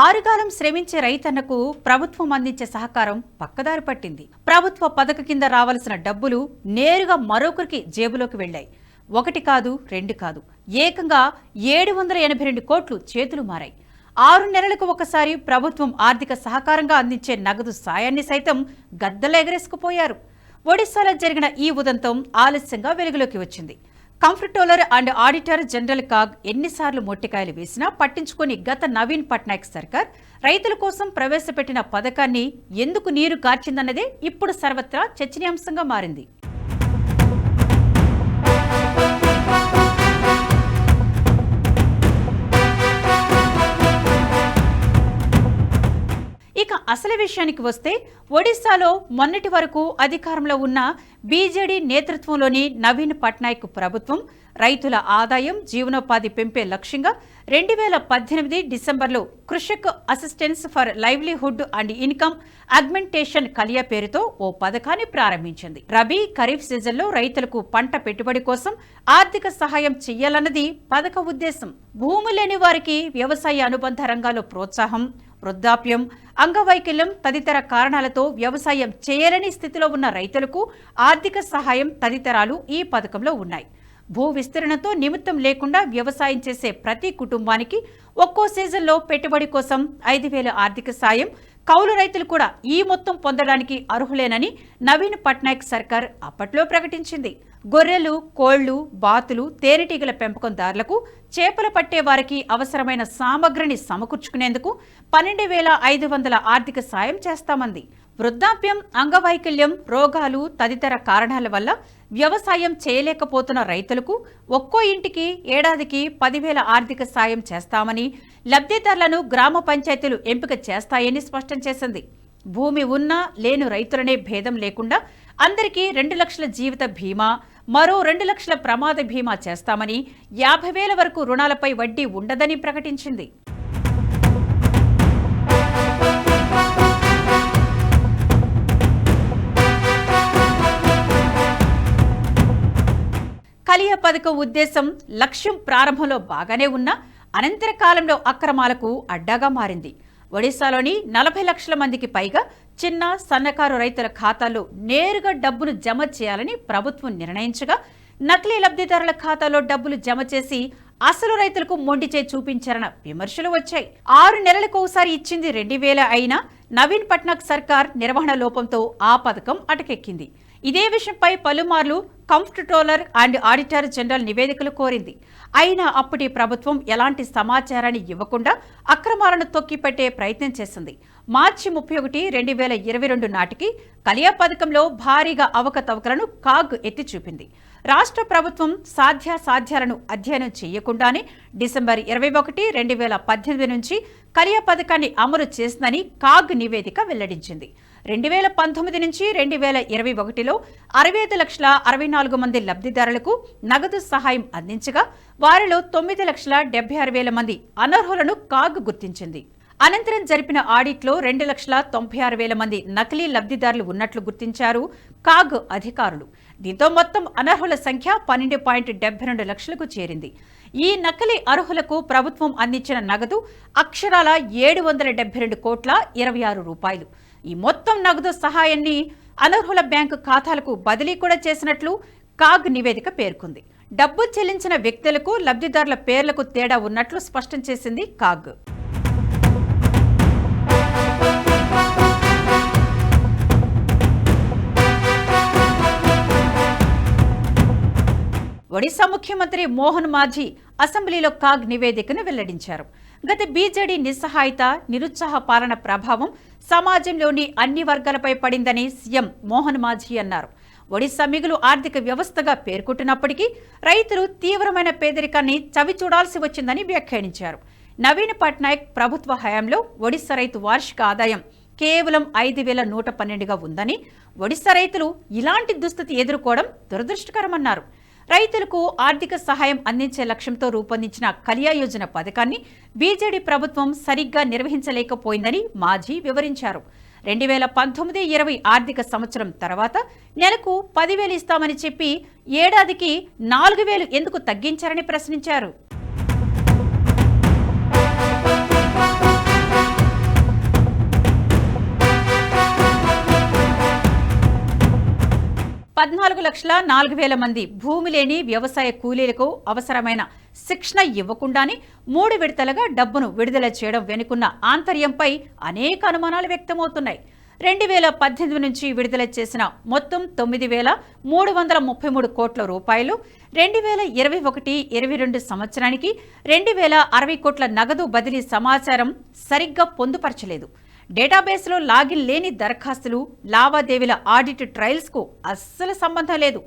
ఆరుగాలం శ్రమించే రైతన్నకు ప్రభుత్వం అందించే సహకారం పక్కదారి పట్టింది. ప్రభుత్వ పథక కింద రావాల్సిన డబ్బులు నేరుగా మరొకరికి జేబులోకి వెళ్ళాయి ఒకటి కాదు రెండు కాదు. ఏకంగా ఏడు వందల ఎనభై రెండు కోట్లు చేతులు మారాయి. ఆరు నెలలకు ఒకసారి ప్రభుత్వం ఆర్థిక సహకారంగా అందించే నగదు సాయాన్ని సైతం గద్దలెగరేసుకుపోయారు ఒడిశాలో జరిగిన ఈ ఉదంతం ఆలస్యంగా వెలుగులోకి వచ్చింది. Comptroller and auditor general CAG ఎన్నిసార్లు మొట్టికాయలు వేసినా పట్టించుకుని గత నవీన్ పట్నాయక్ సర్కార్ రైతుల కోసం ప్రవేశపెట్టిన పథకాన్ని ఎందుకు నీరు కార్చిందన్నదే ఇప్పుడు సర్వత్రా చర్చనీయాంశంగా మారింది. అసలు విషయానికి వస్తే ఒడిశాలో మొన్నటి వరకు అధికారంలో ఉన్న బీజేడీ నేతృత్వంలోని నవీన్ పట్నాయక్ ప్రభుత్వం రైతుల ఆదాయం జీవనోపాధి పెంపే లక్ష్యంగా రెండు వేల పద్దెనిమిది డిసెంబర్లో Krushak assistance for livelihood and income augmentation KALIA పేరుతో ఓ పథకాన్ని ప్రారంభించింది. రబీ ఖరీఫ్ సీజన్లో రైతులకు పంట పెట్టుబడి కోసం ఆర్థిక సహాయం చేయాలన్నది పథక ఉద్దేశం. భూమి లేని వారికి వ్యవసాయ అనుబంధ రంగాల్లో ప్రోత్సాహం వృద్ధాప్యం అంగవైకల్యం తదితర కారణాలతో వ్యవసాయం చేయలేని స్థితిలో ఉన్న రైతులకు ఆర్థిక సహాయం తదితరాలు ఈ పథకంలో ఉన్నాయి. భూ విస్తరణతో నిమిత్తం లేకుండా వ్యవసాయం చేసే ప్రతి కుటుంబానికి ఒక్కో సీజన్లో పెట్టుబడి కోసం ఐదు వేల ఆర్థిక సాయం కౌలు రైతులు కూడా ఈ మొత్తం పొందడానికి అర్హులేనని నవీన్ పట్నాయక్ సర్కార్ అప్పట్లో ప్రకటించింది. గొర్రెలు కోళ్ళు బాతులు తేనెటీగల పెంపకందారులకు చేపలు పట్టే వారికి అవసరమైన సామగ్రిని సమకూర్చుకునేందుకు పన్నెండు వేల ఐదు వందల ఆర్థిక సాయం చేస్తామంది. వృద్ధాప్యం అంగవైకల్యం రోగాలు తదితర కారణాల వల్ల వ్యవసాయం చేయలేకపోతున్న రైతులకు ఒక్కో ఇంటికి ఏడాదికి పదివేల ఆర్థిక సాయం చేస్తామని లబ్ధిదారులను గ్రామ పంచాయతీలు ఎంపిక చేస్తాయని స్పష్టం చేసింది. భూమి ఉన్నా లేను రైతులనే భేదం లేకుండా అందరికీ రెండు లక్షల జీవిత బీమా మరో రెండు లక్షల ప్రమాద బీమా చేస్తామని యాభై వేల వరకు రుణాలపై వడ్డీ ఉండదని ప్రకటించింది. కలియ పథకం ఉద్దేశం లక్ష్యం ప్రారంభంలో బాగానే ఉన్నా అనంతర కాలంలో అక్రమాలకు అడ్డాగా మారింది. ఒడిశాలోని నలభై లక్షల మందికి పైగా చిన్న సన్నకారు రైతుల ఖాతాల్లో నేరుగా డబ్బును జమ చేయాలని ప్రభుత్వం నిర్ణయించగా నకిలీ లబ్ధిదారుల ఖాతాలో డబ్బులు జమ చేసి అసలు రైతులకు మొండిచే చూపించారన్న విమర్శలు వచ్చాయి. ఆరు నెలలకు ఒకసారి ఇచ్చింది రెండు వేల అయినా నవీన్ పట్నాయక్ సర్కార్ నిర్వహణ లోపంతో ఆ పథకం అటకెక్కింది. ఇదే విషయంపై పలుమార్లు కంప్ట్రోలర్ అండ్ ఆడిటర్ జనరల్ నివేదికలు కోరింది. అయినా అప్పటి ప్రభుత్వం ఎలాంటి సమాచారాన్ని ఇవ్వకుండా అక్రమాలను తొక్కిపెట్టే ప్రయత్నం చేసింది. మార్చి ముప్పై ఒకటి రెండు వేల ఇరవై రెండు నాటికి కలియా పథకంలో భారీగా అవకతవకలను కాగ్ ఎత్తి చూపింది. రాష్ట్ర ప్రభుత్వం సాధ్యాసాధ్యాలను అధ్యయనం చేయకుండానే డిసెంబర్ ఇరవై ఒకటి రెండు వేల పద్దెనిమిది నుంచి కలియా పథకాన్ని అమలు చేసిందని కాగ్ నివేదిక వెల్లడించింది. రెండు వేల పంతొమ్మిది నుంచి రెండు వేల ఇరవై ఒకటిలో అరవై ఐదు లక్షల అరవై నాలుగు మంది లబ్ధిదారులకు నగదు సహాయం అందించగా వారిలో తొమ్మిది లక్షల డెబ్బై ఆరు వేల మంది అనర్హులను కాగ్ గుర్తించింది. అనంతరం జరిపిన ఆడిట్లో రెండు లక్షల తొంభై ఆరు వేల మంది నకిలీ లబ్ధిదారులు ఉన్నట్లు గుర్తించారు కాగ్ అధికారులు. దీంతో మొత్తం అనర్హుల సంఖ్య పన్నెండు పాయింట్ డెబ్బై రెండు లక్షలకు చేరింది. ఈ నకిలీ అర్హులకు ప్రభుత్వం అందించిన నగదు అక్షరాల ఏడు వందల డెబ్బై రెండు కోట్ల ఇరవై ఆరు రూపాయలు. ఈ మొత్తం నగదు సహాయాన్ని అనర్హుల బ్యాంకు ఖాతాలకు బదిలీ కూడా చేసినట్లు కాగ్ నివేదిక పేర్కొంది. డబ్బు చెల్లించిన వ్యక్తులకు లబ్ధిదారుల పేర్లకు తేడా ఉన్నట్లు స్పష్టం చేసింది కాగ్. ఒడిశా ముఖ్యమంత్రి మోహన్ మాఝీ అసెంబ్లీలో కాగ్ నివేదికను వెల్లడించారు. గత బీజేడీ నిస్సహాయత నిరుత్సాహ పాలన ప్రభావం సమాజంలోని అన్ని వర్గాలపై పడిందని సీఎం మోహన్ మాజీ అన్నారు. ఒడిశా మిగులు ఆర్థిక వ్యవస్థగా పేర్కొంటున్నప్పటికీ రైతులు తీవ్రమైన పేదరికాన్ని చవిచూడాల్సి వచ్చిందని వ్యాఖ్యానించారు. నవీన్ పట్నాయక్ ప్రభుత్వ హయాంలో ఒడిశా రైతు వార్షిక ఆదాయం కేవలం ఐదు వేల నూట పన్నెండుగా ఉందని ఒడిశా రైతులు ఇలాంటి దుస్థితి ఎదుర్కోవడం దురదృష్టకరమన్నారు. రైతులకు ఆర్థిక సహాయం అందించే లక్ష్యంతో రూపొందించిన కలియా యోజన పథకాన్ని బీజేడీ ప్రభుత్వం సరిగ్గా నిర్వహించలేకపోయిందని మాజీ వివరించారు. రెండు వేల పంతొమ్మిది ఇరవై ఆర్థిక సంవత్సరం తర్వాత నెలకు పదివేలు ఇస్తామని చెప్పి ఏడాదికి నాలుగు వేలు ఎందుకు తగ్గించారని ప్రశ్నించారు. పద్నాలుగు లక్షల నాలుగు వేల మంది భూమి లేని వ్యవసాయ కూలీలకు అవసరమైన శిక్షణ ఇవ్వకుండానే మూడు విడతలుగా డబ్బును విడుదల చేయడం వెనుకున్న ఆంతర్యంపై అనేక అనుమానాలు వ్యక్తమవుతున్నాయి. రెండు వేల పద్దెనిమిది నుంచి విడుదల చేసిన మొత్తం తొమ్మిది వేల మూడు వందల ముప్పై మూడు కోట్ల రూపాయలు రెండు వేల ఇరవై ఒకటి ఇరవై రెండు సంవత్సరానికి రెండు వేల అరవై కోట్ల నగదు బదిలీ సమాచారం సరిగ్గా పొందుపరచలేదు. డేటాబేస్లో లాగిన్ లేని దరఖాస్తులు లావాదేవీల ఆడిట్ ట్రయల్స్కు అస్సలు సంబంధం లేదు.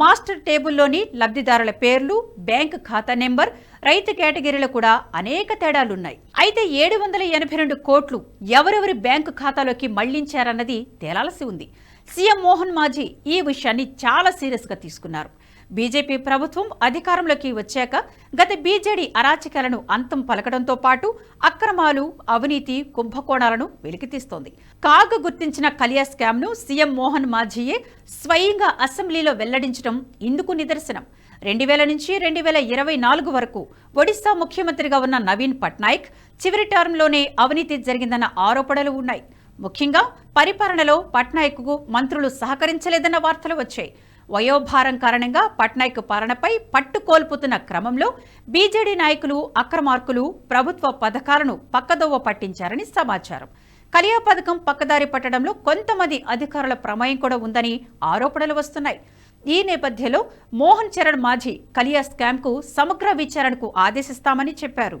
మాస్టర్ టేబుల్లోని లబ్ధిదారుల పేర్లు బ్యాంక్ ఖాతా నెంబర్ రైతు కేటగిరీలో కూడా అనేక తేడాలున్నాయి. అయితే ఏడు వందల ఎనభై రెండు కోట్లు ఎవరెవరి బ్యాంకు ఖాతాలోకి మళ్ళించారన్నది తేలాల్సి ఉంది. సీఎం మోహన్ మాజీ ఈ విషయాన్ని చాలా సీరియస్గా తీసుకున్నారు. బీజేపీ ప్రభుత్వం అధికారంలోకి వచ్చాక గత బీజేడీ అరాచకాలను అంతం పలకడంతో పాటు అక్రమాలు అవినీతి కుంభకోణాలను వెలికితీస్తోంది. కాగ్ గుర్తించిన కలియా స్కామ్ను సీఎం మోహన్ మాఝీయే స్వయంగా అసెంబ్లీలో వెల్లడించడం ఇందుకు నిదర్శనం. రెండు వేల నుంచి రెండు వేల ఇరవై నాలుగు వరకు ఒడిశా ముఖ్యమంత్రిగా ఉన్న నవీన్ పట్నాయక్ చివరి టర్మ్లోనే అవినీతి జరిగిందన్న ఆరోపణలు ఉన్నాయి. ముఖ్యంగా పరిపాలనలో పట్నాయక్కు మంత్రులు సహకరించలేదన్న వార్తలు వచ్చాయి. వయోభారం కారణంగా పట్నాయక్ పాలనపై పట్టు కోల్పోతున్న క్రమంలో బీజేడీ నాయకులు అక్రమార్కులు ప్రభుత్వ పథకాలను పక్కదోవ పట్టించారని సమాచారం. కలియా పథకం పక్కదారి పట్టడంలో కొంతమంది అధికారుల ప్రమేయం కూడా ఉందని ఆరోపణలు వస్తున్నాయి. ఈ నేపథ్యంలో మోహన్ చరణ్ మాఝీ కలియా స్కామ్కు సమగ్ర విచారణకు ఆదేశిస్తామని చెప్పారు.